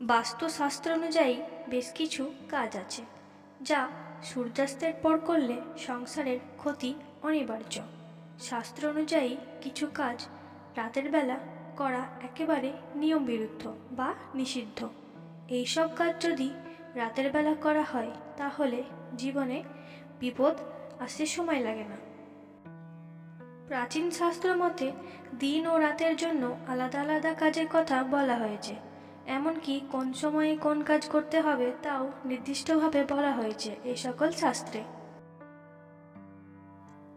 বাস্তুশাস্ত্র অনুযায়ী বেশ কিছু কাজ আছে, যা সূর্যাস্তের পর করলে সংসারের ক্ষতি অনিবার্য। শাস্ত্র অনুযায়ী কিছু কাজ রাতের বেলা করা একেবারে নিয়ম বিরুদ্ধ বা নিষিদ্ধ। এইসব কাজ যদি রাতের বেলা করা হয়, তাহলে জীবনে বিপদ আসতে সময় লাগে না। প্রাচীন শাস্ত্র মতে দিন ও রাতের জন্য আলাদা আলাদা কাজের কথা বলা হয়েছে। এমনকি কোন সময়ে কোন কাজ করতে হবে তাও নির্দিষ্টভাবে বলা হয়েছে এই সকল শাস্ত্রে।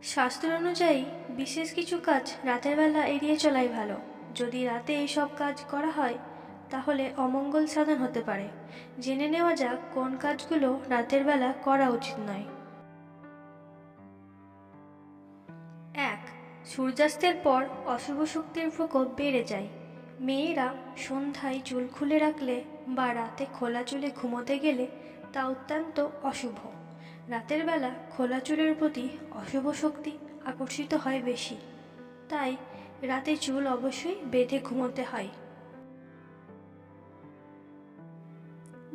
শাস্ত্র অনুযায়ী বিশেষ কিছু কাজ রাতের বেলা এড়িয়ে চলাই ভালো। যদি রাতে এইসব কাজ করা হয়, তাহলে অমঙ্গল সাধন হতে পারে। জেনে নেওয়া যাক কোন কাজগুলো রাতের বেলা করা উচিত নয়। এক, সূর্যাস্তের পর অশুভ শক্তির প্রকোপ বেড়ে যায়। মেয়েরা সন্ধ্যায় চুল খুলে রাখলে বা রাতে খোলা চুলে ঘুমোতে গেলে তা অত্যন্ত অশুভ। রাতের বেলা খোলা চুলের প্রতি অশুভ শক্তি আকর্ষিত হয় বেশি। তাই রাতে চুল অবশ্যই বেঁধে ঘুমোতে হয়।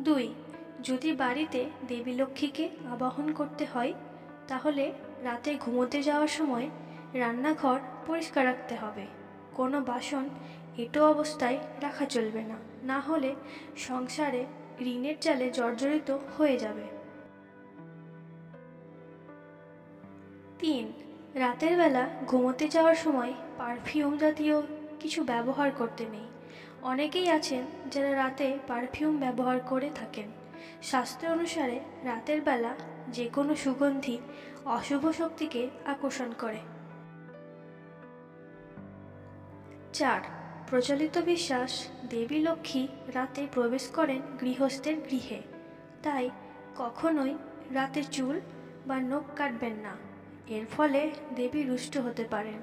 দুই, যদি বাড়িতে দেবী লক্ষ্মীকে আবাহন করতে হয়, তাহলে রাতে ঘুমোতে যাওয়ার সময় রান্নাঘর পরিষ্কার রাখতে হবে। কোনো বাসন এটো অবস্থায় রাখা চলবে না। না হলে সংসারে ঋণের জালে জর্জরিত হয়ে যাবে। তিন, রাতের বেলা ঘুমোতে যাওয়ার সময় পারফিউম জাতীয় কিছু ব্যবহার করতে নেই। অনেকেই আছেন যারা রাতে পারফিউম ব্যবহার করে থাকেন। শাস্ত্র অনুসারে রাতের বেলা যে কোনো সুগন্ধি অশুভ শক্তিকে আকর্ষণ করে। চার প্রচলিত বিশ্বাস, দেবী লক্ষ্মী রাতে প্রবেশ করেন গৃহস্থের গৃহে। তাই কখনোই রাতে চুল বা নখ কাটবেন না। এর ফলে দেবী রুষ্ট হতে পারেন।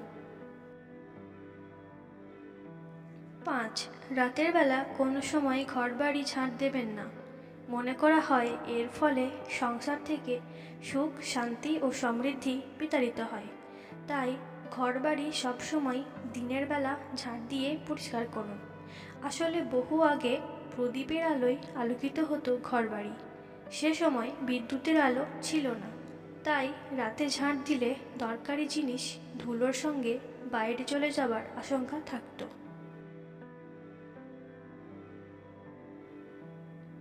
পাঁচ, রাতের বেলা কোনো সময় ঘরবাড়ি ছাড় দেবেন না। মনে করা হয় এর ফলে সংসার থেকে সুখ, শান্তি ও সমৃদ্ধি বিতাড়িত হয়। তাই ঘরবাড়ি সবসময় দিনের বেলা ঝাঁট দিয়ে পরিষ্কার করুন। আসলে বহু আগে প্রদীপের আলোয় আলোকিত হতো ঘরবাড়ি। সে সময় বিদ্যুতের আলো ছিল না। তাই রাতে ঝাঁট দিলে দরকারি জিনিস ধুলোর সঙ্গে বাইরে চলে যাবার আশঙ্কা থাকতো।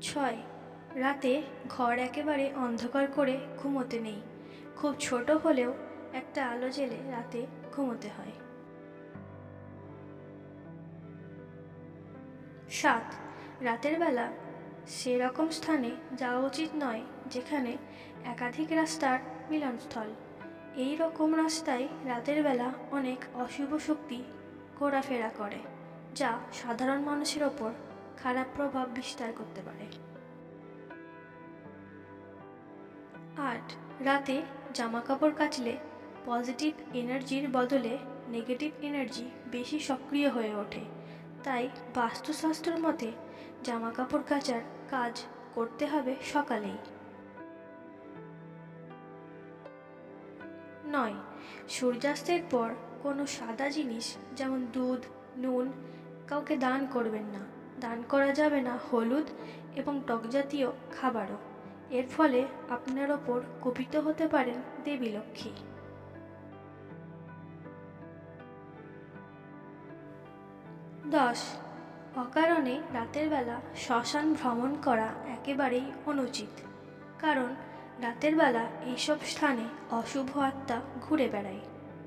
ছয়। রাতে ঘর একেবারে অন্ধকার করে ঘুমোতে নেই। খুব ছোট হলেও একটা আলো জেলে রাতে ঘুমোতে হয়। সাত, রাতের বেলা সেরকম স্থানে যাওয়া উচিত নয় যেখানে একাধিক রাস্তার মিলনস্থল। এই রকম রাস্তায় রাতের বেলা অনেক অশুভ শক্তি ঘোরাফেরা করে, যা সাধারণ মানুষের ওপর খারাপ প্রভাব বিস্তার করতে পারে। আট, রাতে জামা কাপড় কাচলে পজিটিভ এনার্জির বদলে নেগেটিভ এনার্জি বেশি সক্রিয় হয়ে ওঠে। তাই বাস্তুশাস্ত্রের মতে জামা কাপড় কাচার কাজ করতে হবে সকালেই। নয়, সূর্যাস্তের পর কোনো সাদা জিনিস, যেমন দুধ, নুন, কাউকে দান করবেন না। দান করা যাবে না হলুদ এবং টক জাতীয় খাবারও। এর ফলে আপনার ওপর কুপিত হতে পারেন দেবী লক্ষ্মী। দশ। অকারণে রাতের বেলা শ্মশান ভ্রমণ করা একেবারেই অনুচিত। কারণ রাতের বেলা এইসব স্থানে অশুভ আত্মা ঘুরে বেড়ায়,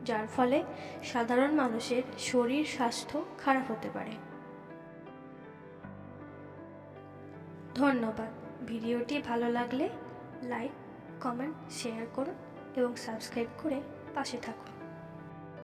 যার ফলে সাধারণ মানুষের শরীর স্বাস্থ্য খারাপ হতে পারে। ধন্যবাদ। ভিডিওটি ভালো লাগলে লাইক, কমেন্ট, শেয়ার করুন এবং সাবস্ক্রাইব করে পাশে থাকুন।